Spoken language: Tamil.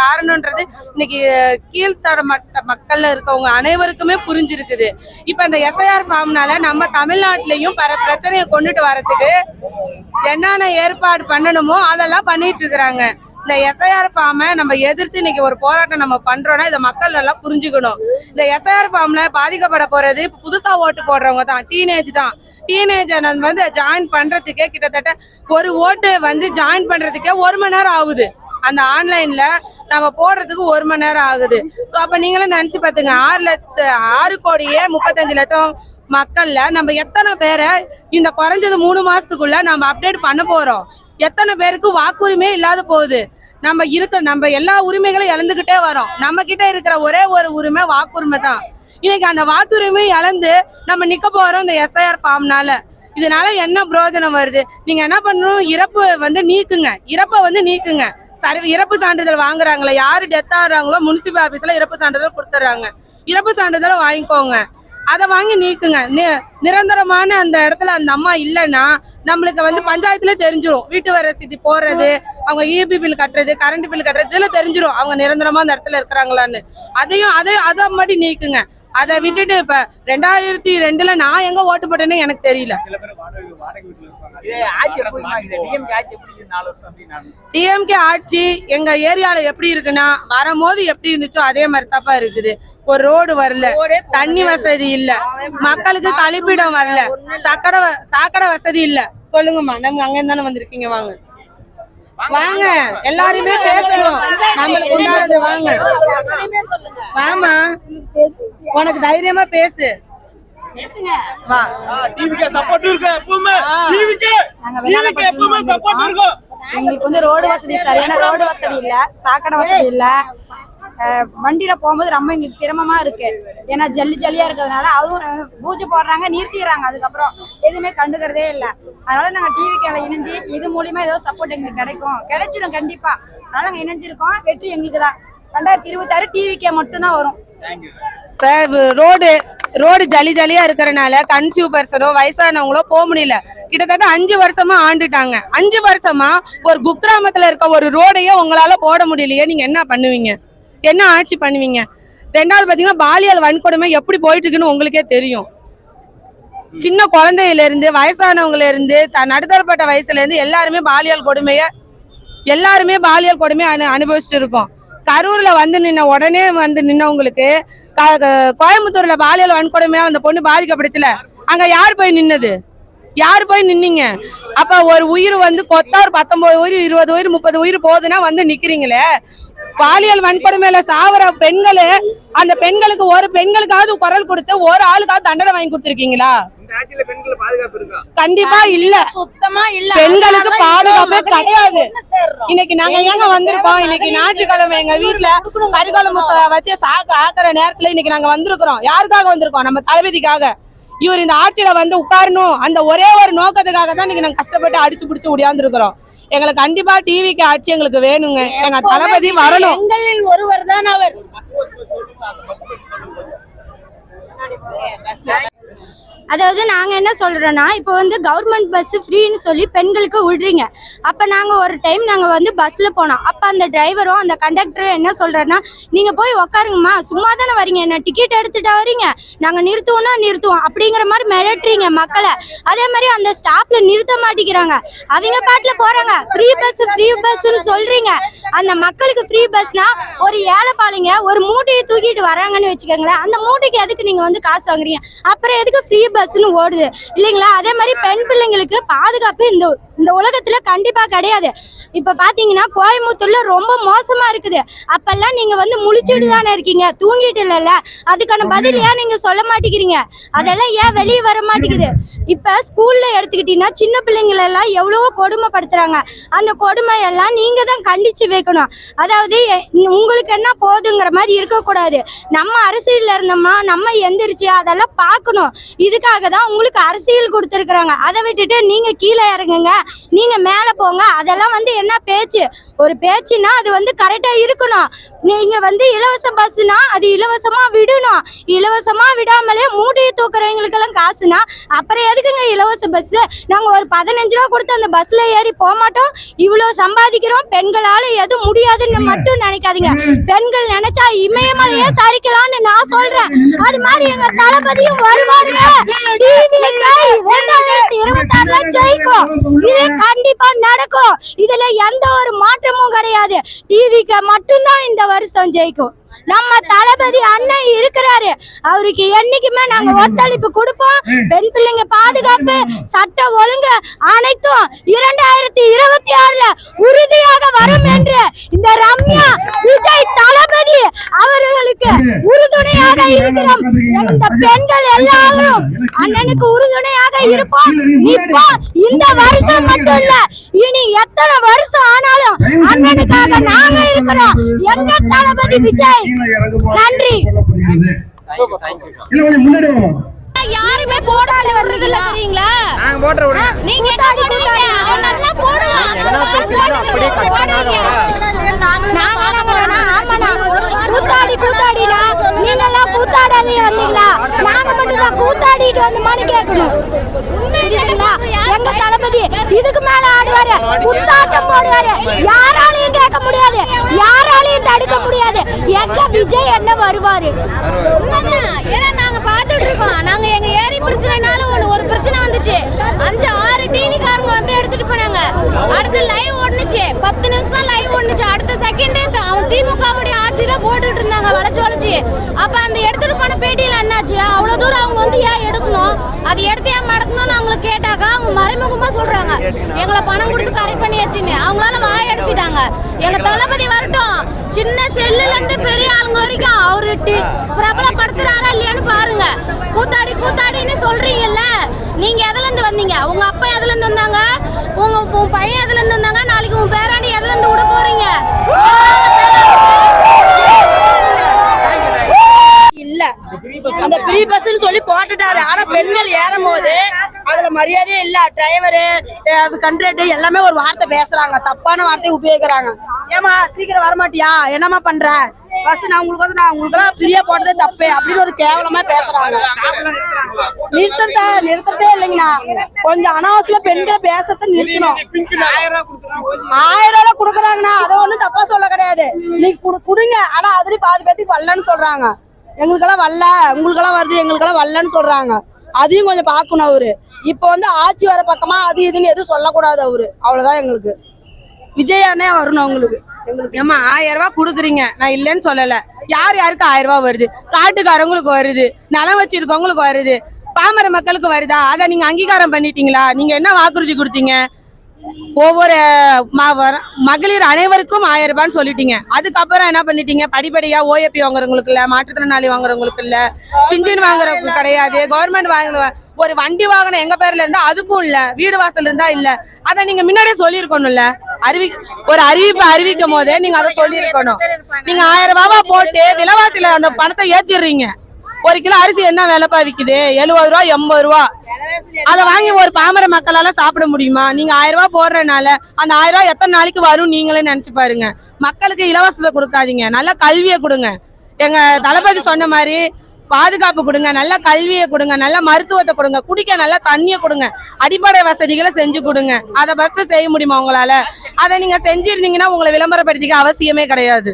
காரணம்ன்றது இன்னைக்கு கீழ்த்தர மட்ட மக்கள்ல இருக்கவங்க அனைவருக்குமே புரிஞ்சிருக்குது. இப்ப இந்த எஸ்ஐஆர் ஃபார்ம்னால நம்ம தமிழ்நாட்டிலையும் பல பிரச்சனையை கொண்டுட்டு வரதுக்கு என்னென்ன ஏற்பாடு பண்ணணுமோ அதெல்லாம் பண்ணிட்டு இருக்கிறாங்க. இந்த எஸ்ஐஆர் ஃபார்மை நம்ம எதிர்த்து இன்னைக்கு ஒரு போராட்டம் நம்ம பண்றோம்னா இதை மக்கள் நல்லா புரிஞ்சுக்கணும். இந்த எஸ்ஐஆர் ஃபார்ம்ல பாதிக்கப்பட போறது புதுசா ஓட்டு போடுறவங்க தான் டீனேஜ் தான். டீனேஜ் வந்து ஜாயின் பண்றதுக்கே கிட்டத்தட்ட ஒரு ஓட்டு வந்து ஜாயின் பண்றதுக்கே ஒரு மணி நேரம் ஆகுது. அந்த ஆன்லைன்ல நம்ம போடுறதுக்கு ஒரு மணி நேரம் ஆகுது. ஸோ அப்போ நீங்களும் நினச்சி பார்த்துங்க. ஆறு லட்ச ஆறு கோடியே முப்பத்தஞ்சு லட்சம் மக்கள்ல நம்ம எத்தனை பேரை இந்த குறைஞ்சது மூணு மாசத்துக்குள்ள நம்ம அப்டேட் பண்ண போறோம்? எத்தனை பேருக்கு வாக்குரிமையே இல்லாத போகுது? நம்ம இருக்க நம்ம எல்லா உரிமைகளும் இழந்துகிட்டே வரோம். நம்ம கிட்ட இருக்கிற ஒரே ஒரு உரிமை வாக்குரிமை தான். இன்னைக்கு அந்த வாக்குரிமை இழந்து நம்ம நிக்க போறோம் இந்த எஸ்ஐஆர் ஃபார்ம்னால இதனால என்ன பிரயோஜனம் வருது? நீங்க என்ன பண்ணணும்? இறப்பு வந்து நீக்குங்க. இறப்பை வந்து நீக்குங்க. சரி இறப்பு சான்றிதழ் வாங்குறாங்களே யாரு டெத் ஆகுறாங்களோ முனிசிபல் ஆபீஸ்ல இறப்பு சான்றிதழ் கொடுத்துட்றாங்க இறப்பு சான்றிதழ் வாங்கிக்கோங்க. அதை வாங்கி நீக்குங்க. நிரந்தரமான அந்த இடத்துல அந்த அம்மா இல்லைன்னா நம்மளுக்கு வந்து பஞ்சாயத்துல தெரிஞ்சிடும் வீட்டு வசதி போடுறது அவங்க இபி பில் கட்டுறது கரண்ட் பில் கட்டுறது இதுல தெரிஞ்சிடும் அவங்க நிரந்தரமா அந்த இடத்துல இருக்கிறாங்களான்னு. அதையும் அதை அதை மாதிரி நீக்குங்க. அதை விட்டுட்டு இப்ப ரெண்டாயிரத்தி ரெண்டுல நான் எங்க ஓட்டு போட்டேன்னு எனக்கு தெரியல. டிஎம்கே ஆட்சி எப்படி இருக்குது? நாலு வருஷம் அப்படின்னு டிஎம்கே ஆட்சி எங்க ஏரியால எப்படி இருக்குன்னா வரும்போது எப்படி இருந்துச்சோ அதே மாதிரி தாப்பா இருக்குது. ஒரு ரோடு வரல. தண்ணி வசதி இல்ல. மக்களுக்கு கழிப்பிடம் வரல. சக்கடை வ- சாக்கடை வசதி இல்ல. சொல்லுங்கம்மா. நம்ம அங்க தானே வந்திருக்கீங்க. வாங்க. வாங்க. எல்லாருமே பேசணும். நம்மளுக்கு உண்டானது வாங்க. வாமா உனக்கு தைரியமா பேசு. வா. டிவிக்கே சப்போர்ட் இருக்கு எப்பவுமே. டிவிக்கே நாங்க வெள்ளாள டிவிக்கே எப்பவுமே சப்போர்ட் இருக்கும் எங்களுக்கு வந்து ரோடு வசதி சரியான ரோடு வசதி இல்ல. சாக்கடை வசதி இல்ல. வண்டியில போகும்போது ரொம்ப எங்களுக்கு சிரமமா இருக்கு. ஏன்னா ஜல்லி ஜல்லியா இருக்கிறதுனால அதுவும் பூஜை போடுறாங்க நிறுத்திடுறாங்க. அதுக்கப்புறம் எதுவுமே கண்டுக்கிறதே இல்ல. அதனால நாங்க டிவி கேல இணைஞ்சு இது மூலியமா ஏதோ சப்போர்ட் எங்களுக்கு கிடைக்கும். கிடைச்சிடும் கண்டிப்பா. அதனால நாங்க இணைஞ்சிருக்கோம். வெற்றி எங்களுக்கு தான் ரெண்டாயிரத்தி இருபத்தாறு டிவிக்கே மட்டும்தான் வரும். ரோடு ரோடு ஜலி ஜலியா இருக்கிறனால கன்சியூ பர்சனோ வயசானவங்களோ போக முடியல. கிட்டத்தட்ட அஞ்சு வருஷமா ஆண்டுட்டாங்க. அஞ்சு வருஷமா ஒரு குக்கிராமத்துல இருக்க ஒரு ரோடையே உங்களால போட முடியலையே. நீங்க என்ன பண்ணுவீங்க? என்ன ஆட்சி பண்ணுவீங்க? ரெண்டாவது பாத்தீங்கன்னா பாலியல் வன்கொடுமை எப்படி போயிட்டு இருக்குன்னு உங்களுக்கே தெரியும். சின்ன குழந்தையில இருந்து வயசானவங்கள இருந்து த நடுத்தரப்பட்ட வயசுல இருந்து எல்லாருமே பாலியல் கொடுமைய எல்லாருமே பாலியல் கொடுமையை அனு அனுபவிச்சுட்டு இருக்கோம். கரூர்ல வந்து நின்ன உடனே வந்து நின்னவங்களுக்கு க- கோயம்புத்தூர்ல பாலியல் வன்கொடுமையால அந்த பொண்ணு பாதிக்கப்பட்டுச்சுல அங்க யார் போய் நின்னது? யார் போய் நின்னீங்க? அப்ப ஒரு உயிர் வந்து கொத்தா ஒரு பத்தொன்பது உயிர் இருபது உயிர் முப்பது உயிர் போகுதுன்னா வந்து நிக்கிறீங்களே. பாலியல் வன்கொடுமையில சாவர பெண்களு அந்த பெண்களுக்கு ஒரு பெண்களுக்காவது குரல் கொடுத்து ஒரு ஆளுக்காவது தண்டனை வாங்கி கொடுத்துருக்கீங்களா? இந்த ஆட்சியில பெண்கள் பாதுகாப்பு இருக்கா? கண்டிப்பா இல்ல. சுத்தமா இல்ல. பெண்களுக்கு பாதுகாப்பே கிடையாது. இன்னைக்கு நாங்க ஏங்க வந்திருக்கோம்? இன்னைக்கு ஞாயிற்றுக்கிழமை எங்க வீட்டுல கறிக்குழம்பு வச்சு சாக்கு ஆக்குற நேரத்துல இன்னைக்கு நாங்க வந்திருக்கிறோம். யாருக்காக வந்திருக்கோம்? நம்ம தளபதிக்காக. இவர் இந்த ஆட்சியில வந்து உட்காரணும். அந்த ஒரே ஒரு நோக்கத்துக்காக தான் இன்னைக்கு நாங்க கஷ்டப்பட்டு அடிச்சு பிடிச்சு உடையாந்துருக்கிறோம் எங்களுக்கு கண்டிப்பா டிவிக்கு ஆட்சி எங்களுக்கு வேணுங்க. எங்க தளபதி வரணும். எங்களில் ஒருவர் தான் அவர் அதாவது நாங்க என்ன சொல்றோம்னா இப்போ வந்து கவர்மெண்ட் பஸ் ஃப்ரீன்னு சொல்லி பெண்களுக்கு விடுறீங்க. அப்ப நாங்க ஒரு டைம் நாங்க வந்து பஸ்ல போனோம். அப்ப அந்த டிரைவரும் அந்த கண்டக்டரும் என்ன சொல்கிறேன்னா நீங்க போய் உக்காருங்கம்மா. சும்மா தானே வரீங்க என்ன டிக்கெட் எடுத்துட்டா வரீங்க நாங்க நிறுத்துவோம்னா நிறுத்துவோம். அப்படிங்கிற மாதிரி மிரட்டுறீங்க மக்களை. அதே மாதிரி அந்த ஸ்டாப்ல நிறுத்த மாட்டேங்கிறாங்க. அவங்க பாட்டுல போறாங்க. ஃப்ரீ பஸ் ஃப்ரீ பஸ்ன்னு சொல்றீங்க. அந்த மக்களுக்கு ஃப்ரீ பஸ்னா ஒரு ஏழைப்பாளைங்க ஒரு மூட்டையை தூக்கிட்டு வராங்கன்னு வச்சுக்கோங்களேன். அந்த மூட்டைக்கு எதுக்கு நீங்க வந்து காசு வாங்குறீங்க? அப்புறம் எதுக்கு ஃப்ரீ பஸ்ன்னு ஓடுது. இல்லைங்களா? அதே மாதிரி பெண் பிள்ளைங்களுக்கு பாதுகாப்பு இந்த இந்த உலகத்துல கண்டிப்பா கிடையாது. இப்ப பாத்தீங்கன்னா கோயம்புத்தூர்ல ரொம்ப மோசமா இருக்குது. அப்பெல்லாம் நீங்க வந்து முழிச்சிட்டு தானே இருக்கீங்க? தூங்கிட்டு இல்லைல்ல? அதுக்கான பதில் ஏன் நீங்க சொல்ல மாட்டேங்கிறீங்க. அதெல்லாம் ஏன் வெளியே வர மாட்டேங்குது? இப்ப ஸ்கூல்ல எடுத்துக்கிட்டீங்கன்னா சின்ன பிள்ளைங்களை எல்லாம் எவ்வளவோ கொடுமைப்படுத்துறாங்க. அந்த கொடுமையெல்லாம் நீங்க தான் கண்டிச்சு வைக்கணும். அதாவது உங்களுக்கு என்ன போதுங்கிற மாதிரி இருக்கக்கூடாது. நம்ம அரசியல்ல இருந்தோமா? நம்ம எந்திரிச்சு அதெல்லாம் பார்க்கணும். இதுக்காக தான் உங்களுக்கு அரசியல் கொடுத்துருக்குறாங்க. அதை விட்டுட்டு நீங்க கீழே இறங்குங்க. நீங்க மேல போங்க. அதெல்லாம் வந்து என்ன பேச்சு? ஒரு பேச்சுனா அது வந்து கரெக்டா இருக்கணும். நீங்க வந்து இலவச பஸ்னா அது இலவசமா விடணும். இலவசமா விடாமலே மூட்டையை தூக்குறவங்களுக்கெல்லாம் காசுனா அப்புறம் எதுக்குங்க இலவச பஸ்? நாங்க ஒரு பதினஞ்சு ரூபா கொடுத்து அந்த பஸ்ல ஏறி போக மாட்டோம். இவ்வளவு சம்பாதிக்கிறோம். பெண்களால எதுவும் முடியாதுன்னு மட்டும் நினைக்காதீங்க. பெண்கள் நினைச்சா இமயமலையே சரிக்கலாம்னு நான் சொல்றேன். அது மாதிரி எங்க தளபதியும் வருவாருங்க. ஜெயிக்கும். இது கண்டிப்பா நடக்கும். இதுல எந்த ஒரு மாற்றமும் கிடையாது. டிவிக்கு மட்டும்தான் இந்த வருஷம் ஜெயிக்கும். நம்ம தளபதி அண்ணன் இருக்கிறாரு. அவருக்கு என்னைக்குமே நாங்க ஒத்துழைப்பு கொடுப்போம். பெண் பிள்ளைங்க பாதுகாப்பு சட்டம் ஒழுங்கு அனைத்தும் இரண்டாயிரத்தி இருபத்தி ஆறுல உறுதியாக வரும் என்று இந்த ரம்யா விஜய் தளபதி உறுதுணையாக இருக்கிறோம் இந்த பெண்கள் எல்லாரும் அண்ணனுக்கு உறுதுணையாக இருப்போம் நிற்போம் இந்த வருஷம் மட்டும் இல்ல இனி எத்தனை வருஷம் ஆனாலும் அண்ணனுக்காக நாங்க இருக்கிறோம் எங்க தளபதி விஜய் நன்றி. யாருமே போடாது வர்றது இல்ல தெரியுங்களா நாங்க போட்டுற விட நீங்க என்ன போடுவீங்க நல்லா போடுவான் நாங்க என்ன பண்றோம்னா, ஆமாண்ணா, கூத்தாடி கூத்தாடினா நீங்க எல்லாம் கூத்தாடாதே வந்தீங்களா? நாங்க மட்டும் தான் கூத்தாடிட்டு வந்தோமான்னு கேட்கணும். எங்க தளபதி இதுக்கு மேல ஆடுவாரு குத்தாட்டம் போடுவாரு. யாராலையும் கேட்க முடியாது யாராலையும் தடுக்க முடியாது. எங்க விஜய் என்ன வருவாரு? ஏன்னா நாங்க பாத்துட்டு இருக்கோம். நாங்க எங்க ஏரி பிரச்சனைனாலும் ஒண்ணு ஒரு பிரச்சனை வந்துச்சு. அஞ்சு ஆறு டிவி காரங்க வந்து எடுத்துட்டு போனாங்க. அடுத்து லைவ் ஓடுனுச்சு. பத்து நிமிஷம் லைவ் ஓடுனுச்சு. அடுத்த செகண்டே அவன் திமுகவுடைய தான் போட்டுட்டு இருந்தாங்க வளைச்சு வளைச்சு அப்ப அந்த எடுத்துட்டு போன பேட்டியில என்னாச்சு? அவ்வளவு தூரம் அவங்க வந்து ஏன் எடுக்கணும்? அது எடுத்து ஏன் மடக்கணும்னு அவங்களுக்கு கேட்டாக்கா அவங்க மறைமுகமா சொல்றாங்க. எங்களை பணம் கொடுத்து கரெக்ட் பண்ணியாச்சுன்னு. அவங்களால வாய அடிச்சிட்டாங்க. எங்க தளபதி வரட்டும். சின்ன செல்லுல இருந்து பெரிய ஆளுங்க வரைக்கும் அவரு பிரபலப்படுத்துறாரா இல்லையான்னு பாருங்க. கூத்தாடி கூ சொல்றீங்கல்ல நீங்க எதுல இருந்து வந்தீங்க உங்க அப்பா எதுல இருந்து வந்தாங்க உங்க உன் பையன் எதுல இருந்து வந்தாங்க நாளைக்கு உன் பேராண்டி எதுல இருந்து விட போறீங்க இல்ல அந்த ஃப்ரீ பஸ்ன்னு சொல்லி போட்டுட்டாரு. ஆனா பெண்கள் ஏறும் போது அதுல மரியாதையே இல்ல. டிரைவரு கண்ட்ரேட்டு எல்லாமே ஒரு வார்த்தை பேசுறாங்க. தப்பான வார்த்தையை உபயோகிக்கிறாங்க. ஏமா சீக்கிரம் வரமாட்டியா? என்னம்மா பண்ற? பஸ் நான் உங்களுக்கு வந்து நான் உங்களுக்கு எல்லாம் ஃப்ரீயா போட்டதே தப்பு அப்படின்னு ஒரு கேவலமா பேசுறாங்க. நிறுத்தத்தை நிறுத்தத்தே இல்லைங்கண்ணா. கொஞ்சம் அனாவசியமா பெண்களை பேசத்தை நிறுத்தணும். ஆயிரம் ரூபாய் கொடுக்குறாங்கண்ணா. அதை ஒண்ணும் தப்பா சொல்ல கிடையாது. நீ குடுங்க கொடுங்க. ஆனா அதுலயும் பாதி பேத்துக்கு வரலன்னு சொல்றாங்க. எங்களுக்கெல்லாம் வரல. உங்களுக்கெல்லாம் வருது எங்களுக்கெல்லாம் வரலன்னு சொல்றாங்க. அதையும் கொஞ்சம் பார்க்கணும் அவரு. இப்போ வந்து ஆட்சி வர பக்கமா அது இதுன்னு எதுவும் சொல்லக்கூடாது அவரு. அவ்வளவுதான் எங்களுக்கு. விஜய் அண்ணே வரணும் அவங்களுக்கு. எங்களுக்கு ஏமா ஆயிரம் ரூபாய் கொடுக்குறீங்க. நான் இல்லைன்னு சொல்லல. யார் யாருக்கு ஆயிரம் ரூபாய் வருது? காட்டுக்காரங்களுக்கு வருது. நிலம் வச்சிருக்கவங்களுக்கு வருது. பாமர மக்களுக்கு வருதா? அதை நீங்க அங்கீகாரம் பண்ணிட்டீங்களா? நீங்க என்ன வாக்குறுதி கொடுத்தீங்க? ஒவ்வொரு மகளிர் அனைவருக்கும் ஆயிரம் ரூபான்னு சொல்லிட்டீங்க. அதுக்கப்புறம் என்ன பண்ணிட்டீங்க? படிப்படியா ஓஏபி வாங்குறவங்களுக்கு இல்ல மாற்றுத்திறனாளி வாங்குறவங்களுக்கு இல்ல பிஞ்சின் வாங்குறவங்களுக்கு கிடையாது. கவர்மெண்ட் வாங்குற ஒரு வண்டி வாகனம் எங்க பேர்ல இருந்தா அதுக்கும் இல்ல வீடு வாசல் இருந்தா இல்ல. அதை நீங்க முன்னாடியே சொல்லியிருக்கணும்ல. அறிவி ஒரு அறிவிப்பு அறிவிக்கும் போதே நீங்க அதை சொல்லியிருக்கணும். நீங்க ஆயிரம் ரூபாவா போட்டு விலைவாசியில அந்த பணத்தை ஏத்திடுறீங்க. ஒரு கிலோ அரிசி என்ன விலைப்பா விக்குது எழுபது ரூபா எண்பது ரூபா. அதை வாங்கி ஒரு பாமர மக்களால சாப்பிட முடியுமா? நீங்க ஆயிரம் ரூபாய் போடுறதுனால அந்த ஆயிரம் ரூபாய் எத்தனை நாளைக்கு வரும் நீங்களே நினைச்சு பாருங்க. மக்களுக்கு இலவசத்தை கொடுக்காதீங்க. நல்ல கல்வியை கொடுங்க. எங்க தளபதி சொன்ன மாதிரி பாதுகாப்பு கொடுங்க நல்ல கல்வியை கொடுங்க நல்ல மருத்துவத்தை கொடுங்க குடிக்க நல்ல தண்ணியை கொடுங்க அடிப்படை வசதிகளை செஞ்சு கொடுங்க. அதை ஃபர்ஸ்ட் செய்ய முடியுமா உங்களால? அதை நீங்க செஞ்சிருந்தீங்கன்னா உங்களை விளம்பரப்படுத்திக்க அவசியமே கிடையாது.